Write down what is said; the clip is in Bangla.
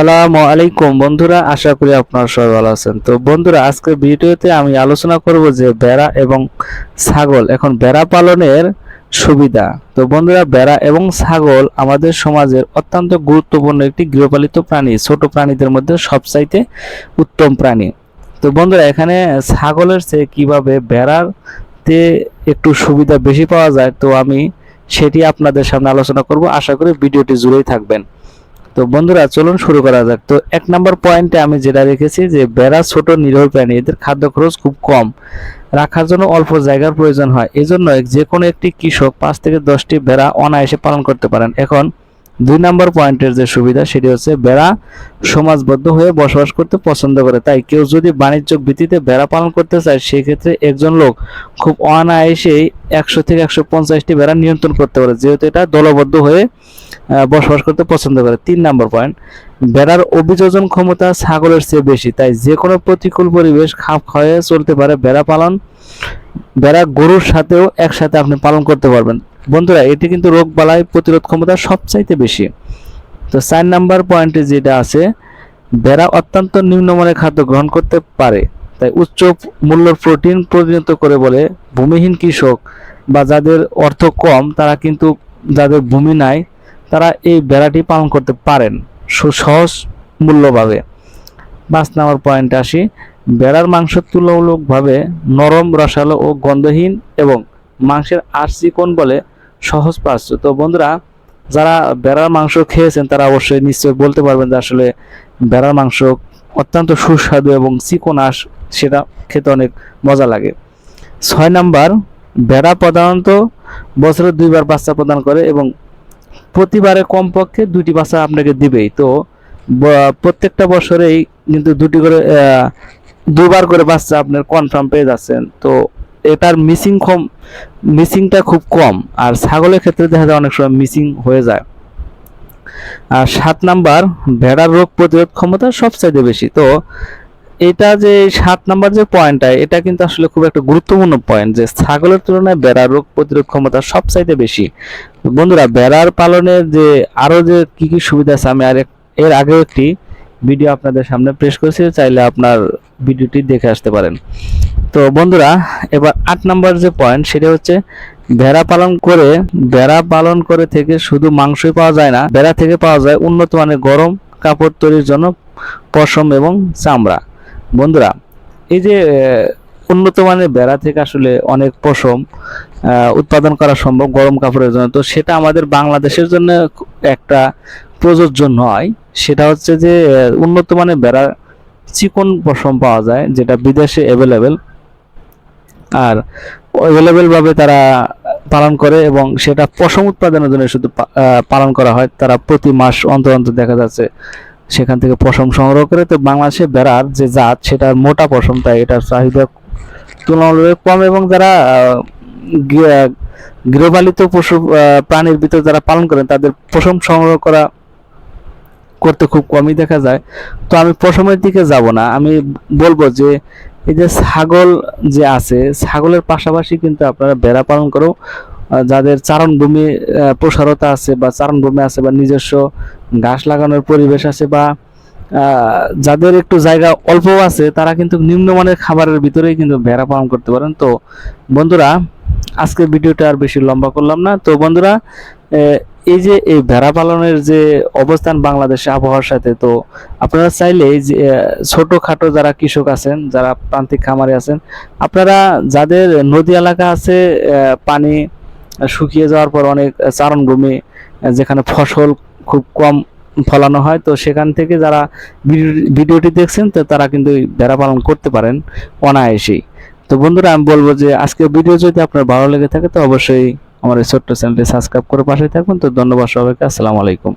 আসসালামু আলাইকুম। বন্ধুরা, আশা করি আপনারা সবাই ভালো আছেন। তো বন্ধুরা, আজকের ভিডিওতে আমি আলোচনা করব যে বেড়া এবং ছাগল, এখন বেড়া পালনের সুবিধা। তো বন্ধুরা, বেড়া এবং ছাগল আমাদের সমাজের অত্যন্ত গুরুত্বপূর্ণ একটি গৃহপালিত প্রাণী। ছোট প্রাণীদের মধ্যে সবচাইতে উত্তম প্রাণী। তো বন্ধুরা, এখানে ছাগলের চেয়ে কীভাবে বেড়াতে একটু সুবিধা বেশি পাওয়া যায়, তো আমি সেটি আপনাদের সামনে আলোচনা করব। আশা করি ভিডিওটি জুড়েই থাকবেন। তো বন্ধুরা, চলুন শুরু করা যাক। তো এক নম্বর পয়েন্টে আমি যেটা রেখেছি যে, বেড়া, ছোট, নিরীহ প্রাণী, এদের খাদ্য খরচ খুব কম। রাখার জন্য অল্প জায়গার প্রয়োজন হয়। এজন্য যে কোনো একটি কৃষক পাঁচ থেকে দশটি বেড়া অনায়াসে পালন করতে পারেন। এখন দুই নম্বর পয়েন্টের যে সুবিধা, সেটি হচ্ছে বেড়া সমাজবদ্ধ হয়ে বসবাস করতে পছন্দ করে। তাই কেউ যদি বাণিজ্যিক ভিত্তিতে বেড়া পালন করতে চায়, সেক্ষেত্রে একজন লোক খুব অনায়াসেই একশো থেকে একশো পঞ্চাশটি বেড়া নিয়ন্ত্রণ করতে পারে, যেহেতু এটা দলবদ্ধ হয়ে বসবাস করতে পছন্দ করে। তিন নম্বর পয়েন্ট, বেড়ার অভিযোজন ক্ষমতা ছাগলের চেয়ে বেশি, তাই যে কোনো প্রতিকূল পরিবেশ খাপ খাওয়ায় চলতে পারে। বেড়া পালন, বেড়া গরুর সাথেও একসাথে আপনি পালন করতে পারবেন। বন্ধুরা এটি কিন্তু রোগ বালাই প্রতিরোধ ক্ষমতা সবচাইতে বেশি। তো চার নাম্বার পয়েন্টে যেটা আছে বেড়া অত্যন্ত নিম্নমানের খাদ্য গ্রহণ করতে পারে। তাই উচ্চ মূল্যের প্রোটিন পরিণত করে বলে ভূমিহীন কৃষক বা যাদের অর্থ কম, তারা কিন্তু যাদের ভূমি নাই, তারা এই বেড়াটি পালন করতে পারেন সুসহজ মূল্যভাবে। পাঁচ নম্বর পয়েন্টে আসি বেড়ার মাংস তুলনামূলকভাবে নরম, রসালো ও গন্ধহীন এবং মাংসের আঁশ চিকন বলে সহজ পাচ্য তো বন্ধুরা, যারা বেড়ার মাংস খেয়েছেন, তারা অবশ্যই নিশ্চয়ই বলতে পারবেন যে আসলে বেড়ার মাংস অত্যন্ত সুস্বাদু এবং চিকন আঁশ, সেটা খেতে অনেক মজা লাগে। ছয় নাম্বার, বেড়া প্রধানত বছরে দুইবার বাচ্চা প্রদান করে এবং প্রতিবারে কমপক্ষে দুটি বাচ্চা আপনাকে দিবেই। তো প্রত্যেকটা বছরেই কিন্তু দুটি করে দুবার করে বাচ্চা আপনার কনফার্ম পেয়ে যাচ্ছেন। তো এটার মিসিং কম মিসিংটা খুব কম। আর ছাগলের ক্ষেত্রে দেখা যায় অনেক সময় মিসিং হয়ে যায়। আর সাত নাম্বার, ভেড়ার রোগ প্রতিরোধ ক্ষমতা সবচাইতে বেশি। তো এটা যে সাত নাম্বার যে পয়েন্টটা এটা কিন্তু আসলে খুব একটা গুরুত্বপূর্ণ পয়েন্ট যে ছাগলের তুলনায় ভেড়ার রোগ প্রতিরোধ ক্ষমতা সবচাইতে বেশি। বন্ধুরা বেড়ার পালনের যে আরও যে কি কি সুবিধা আছে, আমি আর এর আগেও একটি ভিডিও আপনাদের সামনে পেশ করেছি, চাইলে আপনার ভিডিওটি দেখে আসতে পারেন। তো বন্ধুরা, এবার আট নাম্বার যে পয়েন্ট সেটা হচ্ছে ভেড়া পালন করে, ভেড়া পালন করে থেকে শুধু মাংসই পাওয়া যায় না, ভেড়া থেকে পাওয়া যায় উন্নত মানের গরম কাপড় তৈরির জন্য পশম এবং চামড়া। বন্ধুরা, এই যে উন্নত মানের বেড়া থেকে আসলে অনেক পশম উৎপাদন করা সম্ভব গরম কাপড়ের জন্য। তো সেটা আমাদের বাংলাদেশের জন্য একটা প্রযোজ্য নয়। সেটা হচ্ছে যে উন্নত মানের বেড়া চিকন পশম পাওয়া যায়, যেটা বিদেশে অ্যাভেলেবেল আর অ্যাভেলেবেল ভাবে তারা পালন করে এবং সেটা পশম উৎপাদনের জন্য শুধু পালন করা হয়। তারা প্রতি মাস অন্তর অন্তর দেখা যাচ্ছে সেখান থেকে পশম সংগ্রহ করে। তো বাংলাদেশে বেড়ার যে জাত সেটার মোটা পশম, তাই এটার চাহিদা তুলনামূলক কম এবং যারা গৃহপালিত পশু প্রাণীর ভিতরে যারা পালন করেন, তাদের পশম সংগ্রহ করা করতে খুব কমই দেখা যায়। তো আমি পশমের দিকে যাব না। আমি বলব যে এই যে ছাগল যে আছে ছাগলের পাশাপাশি কিন্তু আপনারা বেড়া পালন আহ, যাদের চারণভূমি প্রসারতা আছে বা চারণভূমি আছে বা নিজস্ব গাছ লাগানোর পরিবেশ আছে বা যাদের একটু জায়গা অল্প আছে তারা কিন্তু নিম্নমানের খাবারের ভিতরেই কিন্তু ভেড়া পালন করতে পারেন। তো বন্ধুরা আজকের ভিডিওটা আর বেশি লম্বা করলাম না। তো বন্ধুরা এই যে এই ভেড়া পালনের যে অবস্থান বাংলাদেশে আবহাওয়ার সাথে, তো আপনারা চাইলে এই যে ছোটখাটো যারা কৃষক আছেন, যারা প্রান্তিক খামারে আছেন, আপনারা যাদের নদী এলাকা আছে পানি শুকিয়ে যাওয়ার পর অনেক চারণভূমি যেখানে ফসল খুব কম ফলানো হয়, তো সেখান থেকে যারা ভিডিওটি দেখছেন, তো তারা কিন্তু ভেড়া পালন করতে পারেন অনায়াসেই। তো বন্ধুরা, আমি বলব যে আজকের ভিডিও যদি আপনার ভালো লেগে থাকে, তো অবশ্যই আমার এই ছোট্ট চ্যানেলটি সাবস্ক্রাইব করে পাশে থাকুন তো ধন্যবাদ সবাইকে আসসালামু আলাইকুম।